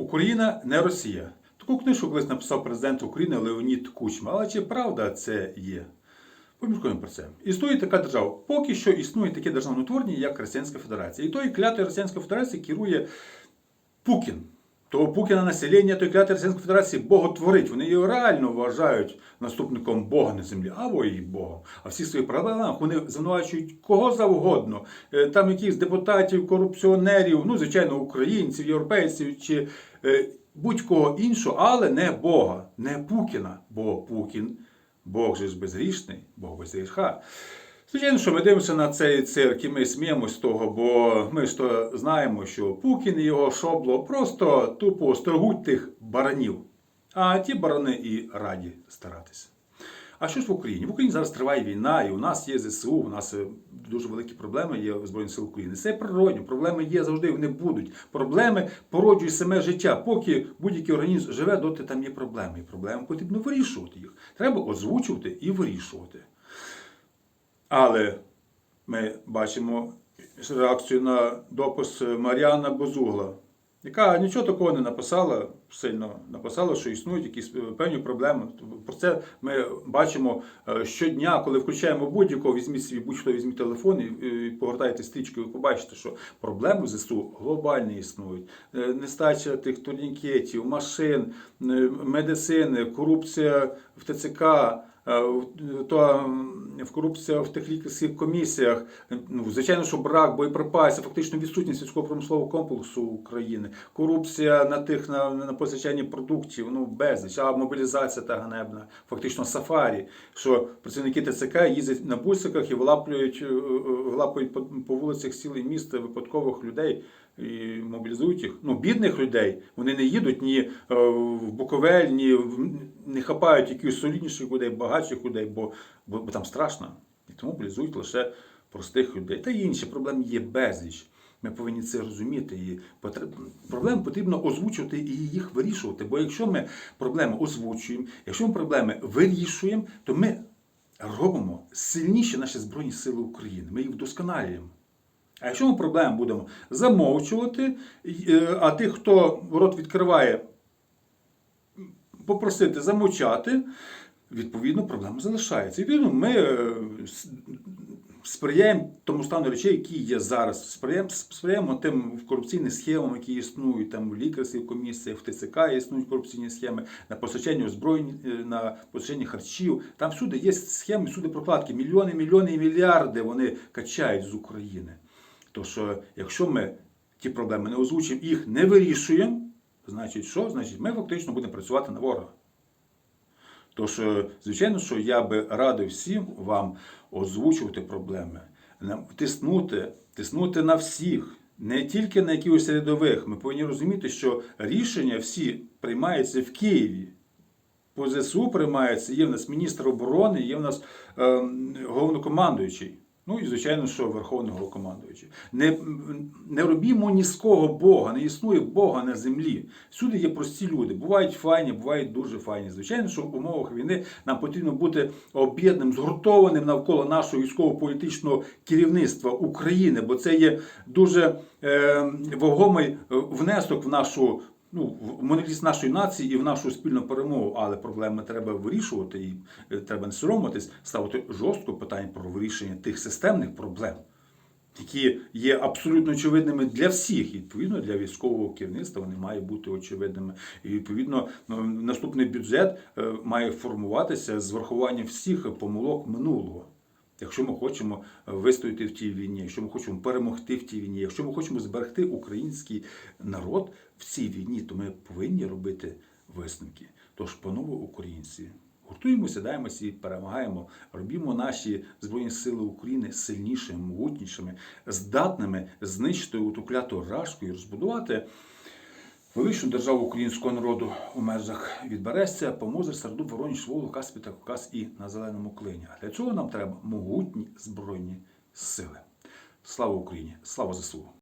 Україна не Росія. Таку книжку колись написав президент України Леонід Кучма. Але чи правда це є? Поміркуємо про це. Існує така держава. Поки що існує таке державне утворення, як Російська Федерація. І той клятий Російської Федерації керує Пукін. Того Пукіна населення той клятої Російської Федерації боготворить. Вони його реально вважають наступником Бога на землі, або і Богом. А всі свої проблемах вони звинувачують кого завгодно. Е, Там якихось депутатів, корупціонерів, ну, звичайно, українців, європейців чи е, будь-кого іншого, але не Бога, не Пукіна. Бо Пукін, Бог же ж безгрішний, Бог без гріха. Звичайно, що ми дивимося на цей цирк і ми сміємось з того, бо ми ж то знаємо, що Пукін і його шобло просто тупо сторгуть тих баранів. А ті барани і раді старатися. А що ж в Україні? В Україні зараз триває війна, і у нас є ЗСУ, у нас е, дуже великі проблеми є в Збройних сил України. Це природньо, проблеми є завжди, вони будуть. Проблеми породжує саме життя. Поки будь-який організм живе, доти там є проблеми. І проблеми потрібно вирішувати їх. Треба озвучувати і вирішувати. Але ми бачимо реакцію на допис Маріана Бозугла, яка нічого такого не написала, сильно написала, що існують якісь певні проблеми. Про це ми бачимо е, щодня, коли включаємо будь-якого, візьміть свій будь-хто візьміть телефон і стрічку, і ви побачите, що проблеми в ЗСУ глобальні існують. Е, Нестача тих турнікетів, машин, е, медицини, корупція в ТЦК. То корупція в тих лікарських комісіях, ну, звичайно, що брак боєприпасів, фактично відсутність військово-промислового комплексу України, корупція на тих на, на постачанні продуктів, ну безліч, а мобілізація та ганебна, фактично сафарі, що працівники ТЦК їздять на бусиках і вилаплюють, е, е, вилапують по, вулицях цілий міст випадкових людей. І мобілізують їх. Ну, бідних людей. Вони не їдуть ні е, в Буковель, ні в- не хапають якихось солідніших людей, багатших людей, бо, бо, бо там страшно. І тому мобілізують лише простих людей. Та інші проблеми є безліч. Ми повинні це розуміти. І потр- проблеми потрібно озвучувати і їх вирішувати. Бо якщо ми проблеми озвучуємо, якщо ми проблеми вирішуємо, то ми робимо сильніші наші Збройні Сили України. Ми їх вдосконалюємо. А якщо ми проблеми будемо замовчувати, е, а тих, хто рот відкриває, попросити замовчати, відповідно, проблема залишається. Відповідно, ми е, сприяємо тому стану речей, які є зараз. Сприяємо, сприяємо тим корупційним схемам, які існують там в лікарських комісіях, в ТЦК існують корупційні схеми, на постачанні озброєнь, е, на постачанні харчів. Там всюди є схеми, всюди прокладки. Мільйони, мільйони і мільярди вони качають з України. Тож, якщо ми ті проблеми не озвучимо, їх не вирішуємо, значить що? Значить, ми фактично будемо працювати на ворога. Тож, е, звичайно, що я би радив всім вам озвучувати проблеми, тиснути, тиснути на всіх, не тільки на якихось рядових. Ми повинні розуміти, що рішення всі приймаються в Києві. По ЗСУ приймається, є в нас міністр оборони, є в нас е, головнокомандуючий. Ну і звичайно, що Верховний головнокомандуючий. Не, не робімо ні з кого Бога, не існує Бога на землі. Всюди є прості люди. Бувають файні, бувають дуже файні. Звичайно, що в умовах війни нам потрібно бути об'єднаним, згуртованим навколо нашого військово-політичного керівництва України, бо це є дуже е, вагомий е, внесок в нашу ну, в моноліт нашої нації і в нашу спільну перемогу, але проблеми треба вирішувати і е, треба не соромитись, ставити жорстко питання про вирішення тих системних проблем, які є абсолютно очевидними для всіх. І відповідно для військового керівництва вони мають бути очевидними. І відповідно ну, наступний бюджет е, має формуватися з врахуванням всіх помилок минулого. Якщо ми хочемо е, вистояти в тій війні, якщо ми хочемо перемогти в тій війні, якщо ми хочемо зберегти український народ в цій війні, то ми повинні робити висновки. Тож, панове українці, гуртуємося, сідаємося і перемагаємо. Робімо наші Збройні Сили України сильнішими, могутнішими, здатними знищити ту кляту рашку і розбудувати величну державу українського народу у межах від Берестя, Помозер, Серду, Вороніж, Волу, Каспі та Кавказ і на Зеленому клині. А для цього нам треба могутні збройні сили. Слава Україні! Слава ЗСУ!